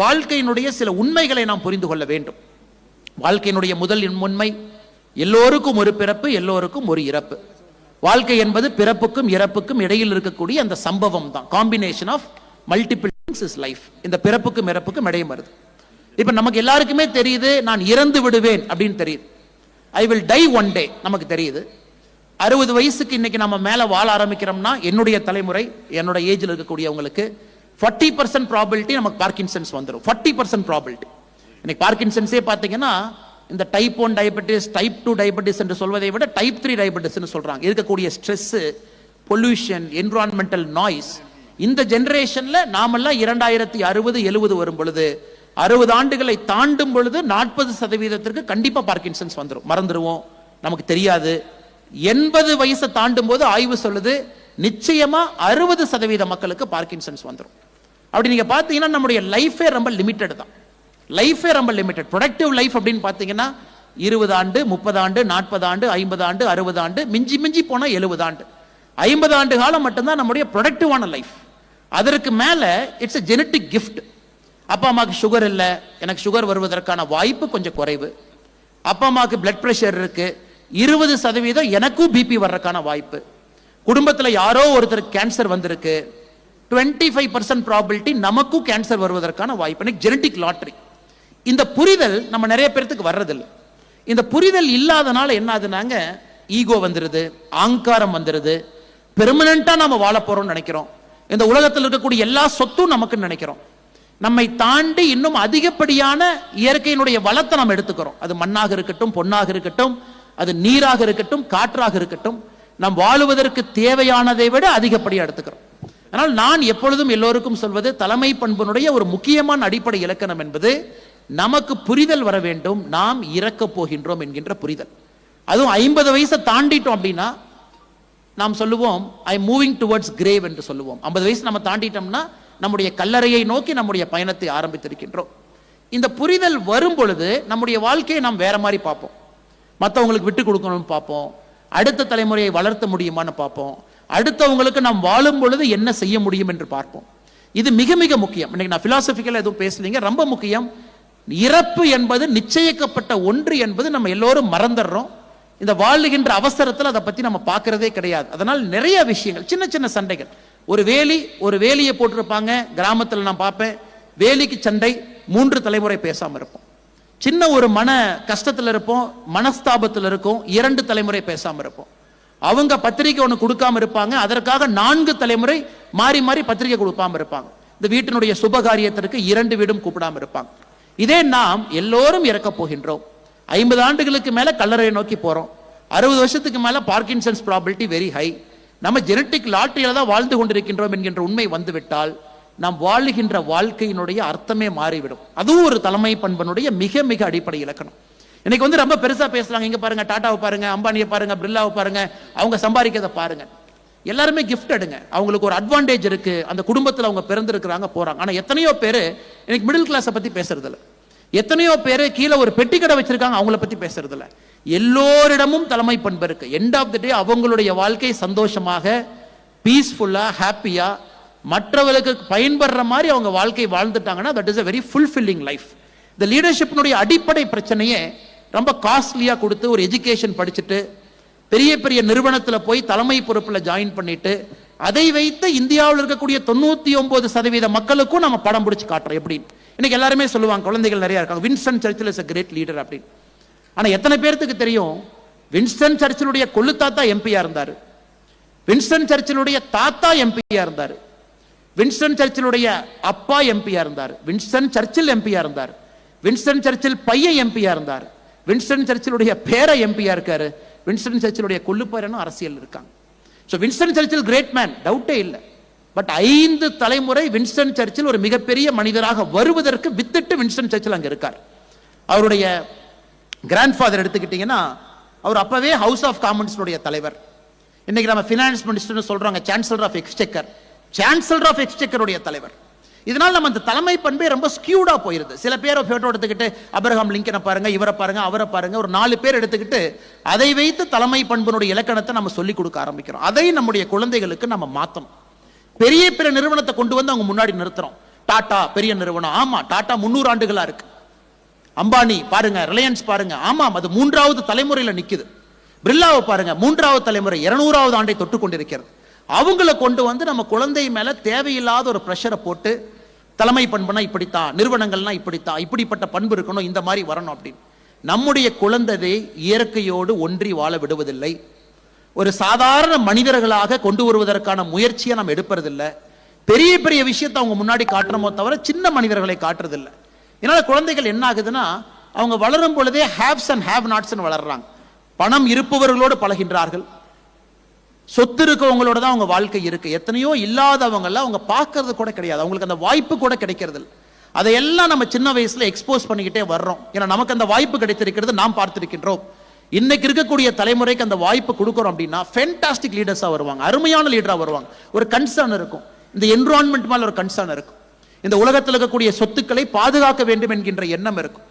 வாழ்க்கையினுடைய சில உண்மைகளை நாம் புரிந்து கொள்ள வேண்டும். வாழ்க்கையினுடைய முதல் உண்மை எல்லோருக்கும் ஒரு பிறப்பு எல்லோருக்கும் ஒரு இறப்பு. வாழ்க்கை என்பது பிறப்புக்கும் இறப்புக்கும் இடையில் இருக்கக்கூடிய அந்த சம்பவம் தான். Combination of multiple is life இந்த பிறப்புக்கும் இறப்புக்கும் இடையும் வருது. இப்ப நமக்கு எல்லாருக்குமே தெரியுது நான் இறந்து விடுவேன் அப்படின்னு தெரியுது. I will die one day நமக்கு தெரியுது. அறுபது வயசுக்கு இன்னைக்கு நம்ம மேல வாழ ஆரம்பிக்கிறோம்னா என்னுடைய தலைமுறை என்னோட ஏஜில் இருக்கக்கூடியவங்களுக்கு ஃபார்ட்டி பர்சன்ட் ப்ராபிலிட்டி நமக்கு பார்க்கின்சன்ஸ் வந்துடும் ஃபார்ட்டி பர்சன்ட் ப்ராபிலிட்டி இன்னைக்கு பார்க்கின்சன்ஸே பார்த்தீங்கன்னா இந்த type one diabetes type two diabetes என்று சொல்வதை விட டைப் த்ரீ டயபெட்டிஸ்ன்னு சொல்கிறாங்க இருக்கக்கூடிய ஸ்ட்ரெஸ்ஸு பொல்யூஷன் என்விரான்மெண்டல் நாய்ஸ் இந்த ஜென்ரேஷனில் நாமெல்லாம் இரண்டாயிரத்தி அறுபது எழுபது வரும் பொழுது அறுபது ஆண்டுகளை தாண்டும் பொழுது நாற்பது சதவீதத்திற்கு கண்டிப்பாக பார்க்கின்சன்ஸ் வந்துடும் மறந்துடுவோம் நமக்கு தெரியாது. எண்பது வயசை தாண்டும் போது ஆய்வு சொல்லுது நிச்சயமா அறுபது சதவீத மக்களுக்கு பார்க்கின்சன்ஸ் வந்துடும் அப்படி நீங்க பாத்தீங்கன்னா நம்முடைய லைஃபே ரொம்ப லிமிட்டட் தான். லைஃபே ரொம்ப லிமிட்டட் ப்ரொடக்டிவ் லைஃப் அப்படின்னு பார்த்தீங்கன்னா இருபது ஆண்டு முப்பது ஆண்டு நாற்பது ஆண்டு ஐம்பது ஆண்டு அறுபது ஆண்டு மிஞ்சி மிஞ்சி போனால் எழுபது ஆண்டு. ஐம்பது ஆண்டு காலம் மட்டும்தான் நம்முடைய ப்ரொடக்டிவான லைஃப் அதற்கு மேலே இட்ஸ் எ ஜெனட்டிக் கிஃப்ட் அப்பா அம்மாவுக்கு சுகர் இல்லை எனக்கு சுகர் வருவதற்கான வாய்ப்பு கொஞ்சம் குறைவு. அப்பா அம்மாவுக்கு பிளட் ப்ரெஷர் இருக்கு இருபது சதவீதம் எனக்கும் பிபி வர்றதுக்கான வாய்ப்பு. குடும்பத்தில் யாரோ ஒருத்தருக்கு கேன்சர் வந்திருக்கு டுவெண்ட்டி ஃபைவ் பர்சன்ட் ப்ராபிலிட்டி நமக்கும் கேன்சர் வருவதற்கான வாய்ப்பு எனக்கு ஜெனட்டிக் லாட்ரி இந்த புரிதல் நம்ம நிறைய பேர்த்துக்கு வர்றதில்லை. இந்த புரிதல் இல்லாதனால என்ன ஆகுதுனாங்க ஈகோ வந்துடுது ஆங்காரம் வந்துடுது பெர்மனண்ட்டாக நம்ம வாழ போகிறோம்னு நினைக்கிறோம். இந்த உலகத்தில் இருக்கக்கூடிய எல்லா சொத்தும் நமக்குன்னு நினைக்கிறோம். நம்மை தாண்டி இன்னும் அதிகப்படியான இயற்கையினுடைய வளத்தை நம்ம எடுத்துக்கிறோம். அது மண்ணாக இருக்கட்டும் பொன்னாக இருக்கட்டும் அது நீராக இருக்கட்டும் காற்றாக இருக்கட்டும். நாம் வாழுவதற்கு தேவையானதை விட அதிகப்படியாக எடுத்துக்கிறோம். ஆனால் நான் எப்பொழுதும் எல்லோருக்கும் சொல்வது தலைமை பண்புனுடைய ஒரு முக்கியமான அடிப்படை இலக்கணம் என்பது நமக்கு புரிதல் வர வேண்டும் நாம் இறக்கப் போகின்றோம் என்கின்ற புரிதல். அதுவும் ஐம்பது வயசை தாண்டிட்டோம் அப்படின்னா நாம் சொல்லுவோம் ஐ மூவிங் டுவர்ட்ஸ் கிரேவ் என்று சொல்லுவோம். ஐம்பது வயசு நம்ம தாண்டிட்டோம்னா நம்முடைய கல்லறையை நோக்கி நம்முடைய பயணத்தை ஆரம்பித்திருக்கின்றோம். இந்த புரிதல் வரும் பொழுது நம்முடைய வாழ்க்கையை நாம் வேற மாதிரி பார்ப்போம். மற்றவங்களுக்கு விட்டு கொடுக்கணும்னு பார்ப்போம். அடுத்த தலைமுறையை வளர்த்த முடியுமான்னு பார்ப்போம். அடுத்தவங்களுக்கு நாம் வாழும் பொழுது என்ன செய்ய முடியும் என்று பார்ப்போம். இது மிக மிக முக்கியம். இன்னைக்கு நான் பிலாசபிக்கலாக எதுவும் பேசலீங்க ரொம்ப முக்கியம். இறப்பு என்பது நிச்சயிக்கப்பட்ட ஒன்று என்பது நம்ம எல்லோரும் மறந்துடுறோம். இந்த வாழுகின்ற அவசரத்தில் அதை பற்றி நம்ம பார்க்கறதே கிடையாது. அதனால் நிறைய விஷயங்கள் சின்ன சின்ன சண்டைகள். ஒரு வேலி ஒரு வேலியை போட்டிருப்பாங்க கிராமத்தில் நான் பார்ப்பேன். வேலிக்கு சண்டை மூன்று தலைமுறை பேசாமல் இருப்போம். சின்ன ஒரு மன கஷ்டத்தில் இருப்போம் மனஸ்தாபத்தில் இருக்கும் இரண்டு தலைமுறை பேசாமல் இருப்போம். அவங்க பத்திரிக்கை ஒன்று கொடுக்காம இருப்பாங்க. அதற்காக நான்கு தலைமுறை மாறி மாறி பத்திரிக்கை கொடுக்காம இருப்பாங்க. இந்த வீட்டினுடைய சுபகாரியத்திற்கு இரண்டு வீடும் கூப்பிடாம இருப்பாங்க. இதே நாம் எல்லோரும் இறக்க போகின்றோம். ஐம்பது ஆண்டுகளுக்கு மேல கல்லறையை நோக்கி போறோம். அறுபது வருஷத்துக்கு மேல பார்க்கின்சன்ஸ் ப்ராபிலிட்டி வெரி ஹை நம்ம ஜெனட்டிக் லாட்டரியில தான் வாழ்ந்து கொண்டிருக்கின்றோம் என்கின்ற உண்மை வந்துவிட்டால் நாம் வாழுகின்ற வாழ்க்கையினுடைய அர்த்தமே மாறிவிடும். அதுவும் ஒரு தலைமை பண்பனுடைய மிக மிக அடிப்படை இலக்கணம். இன்னைக்கு வந்து ரொம்ப பெருசா பேசுறாங்க. இங்க பாருங்க டாட்டாவை பாருங்க அம்பானியை பாருங்க பிர்லாவை பாருங்க. அவங்க சம்பாதிக்கிறத பாருங்க. எல்லாருமே கிஃப்ட் எடுங்க. அவங்களுக்கு ஒரு அட்வான்டேஜ் இருக்கு. அந்த குடும்பத்தில் அவங்க பிறந்திருக்கிறாங்க போறாங்க. ஆனா எத்தனையோ பேர் இன்னைக்கு மிடில் கிளாஸை பத்தி பேசுறதில்ல. எத்தனையோ பேர் கீழே ஒரு பெட்டி கடை வச்சிருக்காங்க அவங்கள பத்தி பேசுறதில்ல. எல்லோரிடமும் தலைமை பண்பு இருக்கு. எண்ட் ஆஃப் த டே அவங்களுடைய வாழ்க்கை சந்தோஷமாக பீஸ்ஃபுல்லா ஹாப்பியா மற்றவர்களுக்கு பயன்படுற மாதிரி அவங்க வாழ்க்கை வாழ்ந்துட்டாங்கன்னா that is a very fulfilling life இந்த லீடர்ஷிப்னுடைய அடிப்படை பிரச்சனையே ரொம்ப காஸ்ட்லியாக கொடுத்து ஒரு எஜுகேஷன் படிச்சுட்டு பெரிய பெரிய நிறுவனத்தில் போய் தலைமை பொறுப்பில் ஜாயின் பண்ணிட்டு அதை வைத்து இந்தியாவில் இருக்கக்கூடிய தொண்ணூற்றி ஒம்பது சதவீத மக்களுக்கும் நம்ம படம் பிடிச்சி காட்டுறோம். எப்படின்னு இன்னைக்கு எல்லாருமே சொல்லுவாங்க குழந்தைகள் நிறையா இருக்காங்க Winston Churchill is a great leader அப்படின்னு. ஆனால் எத்தனை பேர்த்துக்கு தெரியும்? வின்ஸ்டன் சர்ச்சிலுடைய கொள்ளு தாத்தா எம்பியா இருந்தார். வின்ஸ்டன் சர்ச்சிலுடைய தாத்தா எம்பியா இருந்தார். வின்ஸ்டன் சர்ச்சிலுடைய அப்பா எம்பியா இருந்தார். வின்ஸ்டன் சர்ச்சில் எம்பியா இருந்தார். வின்ஸ்டன் சர்ச்சில் பையன் எம்பியா இருந்தார். வின்ஸ்டன் சர்ச்சிலுடைய பேர எம்பியா இருக்காரு. வின்ஸ்டன் சர்ச்சிலுடைய கொள்ளுப்பேரனும் அரசியல் இருக்காங்க. So Winston Churchill great man டவுட்டே இல்லை. பட் ஐந்து தலைமுறை வின்ஸ்டன் சர்ச்சில் ஒரு மிகப்பெரிய மனிதராக வருவதற்கு வித்திட்டு வின்ஸ்டன் சர்ச்சில் அங்கே இருக்கார். அவருடைய கிராண்ட்ஃபாதர் எடுத்துக்கிட்டிங்கன்னா அவர் அப்பவே ஹவுஸ் ஆஃப் காமன்ஸ்னுடைய தலைவர். இன்னைக்கு நம்ம ஃபினான்ஸ் மினிஸ்டர்னு சொல்கிறாங்க chancellor of exchequer chancellor of எக்ஸ்டெக்கருடைய தலைவர். இதனால் நம்ம அந்த தலைமை பண்பே ரொம்ப ஸ்கியூடாக போயிருது. சில பேரை ஃபோட்டோ எடுத்துக்கிட்டு அப்ரஹாம் லிங்கனை பாருங்கள் இவரை பாருங்கள் அவரை பாருங்கள் ஒரு நாலு பேர் எடுத்துக்கிட்டு அதை வைத்து தலைமை பண்பினுடைய இலக்கணத்தை நம்ம சொல்லிக் கொடுக்க ஆரம்பிக்கிறோம். அதை நம்முடைய குழந்தைகளுக்கு நம்ம மாற்றணும் பெரிய பெரிய நிறுவனத்தை கொண்டு வந்து அவங்க முன்னாடி நிறுத்துறோம். டாட்டா பெரிய நிறுவனம். ஆமாம் டாட்டா முன்னூறு ஆண்டுகளாக இருக்கு. அம்பானி பாருங்க ரிலையன்ஸ் பாருங்க. ஆமாம் அது மூன்றாவது தலைமுறையில் நிற்குது பிர்லாவை பாருங்க மூன்றாவது தலைமுறை இருநூறாவது ஆண்டை தொட்டு கொண்டிருக்கிறது. அவங்கள கொண்டு வந்து நம்ம குழந்தை மேல தேவையில்லாத ஒரு ப்ரெஷரை போட்டு தலைமை பண்புனா இப்படித்தான் நிறுவனங்கள்னா இப்படித்தான் இப்படிப்பட்ட பண்பு இருக்கணும் இந்த மாதிரி வரணும் அப்படின்னு. நம்முடைய குழந்ததை இயற்கையோடு ஒன்றி வாழ விடுவதில்லை. ஒரு சாதாரண மனிதர்களாக கொண்டு வருவதற்கான முயற்சியை நாம் எடுப்பதில்லை. பெரிய பெரிய விஷயத்தை அவங்க முன்னாடி காட்டுறமோ தவிர சின்ன மனிதர்களை காட்டுறதில்லை. இதனால குழந்தைகள் என்ன ஆகுதுன்னா அவங்க வளரும் பொழுதே ஹேவ்ஸ் அண்ட் ஹேவ் நாட்ஸ்னு வளர்றாங்க. பணம் இருப்பவர்களோடு பழகின்றார்கள். சொத்து இருக்கவங்களோட தான் அவங்க வாழ்க்கை இருக்கு. எத்தனையோ இல்லாதவங்கள அவங்க பார்க்கறது கூட கிடையாது. அவங்களுக்கு அந்த வாய்ப்பு கூட கிடைக்கிறது அதையெல்லாம் நம்ம சின்ன வயசுல எக்ஸ்போஸ் பண்ணிக்கிட்டே வர்றோம். ஏன்னா நமக்கு அந்த வாய்ப்பு கிடைத்திருக்கிறது நாம் பார்த்திருக்கின்றோம். இன்னைக்கு இருக்கக்கூடிய தலைமுறைக்கு அந்த வாய்ப்பு கொடுக்குறோம் அப்படின்னா ஃபென்டாஸ்டிக் லீடர்ஸாக வருவாங்க. அருமையான லீடராக வருவாங்க. ஒரு கன்சர்ன் இருக்கும். இந்த என்விரான்மெண்ட் மேல ஒரு கன்சர்ன் இருக்கும். இந்த உலகத்தில் இருக்கக்கூடிய சொத்துக்களை பாதுகாக்க வேண்டும் என்கின்ற எண்ணம் இருக்கும்.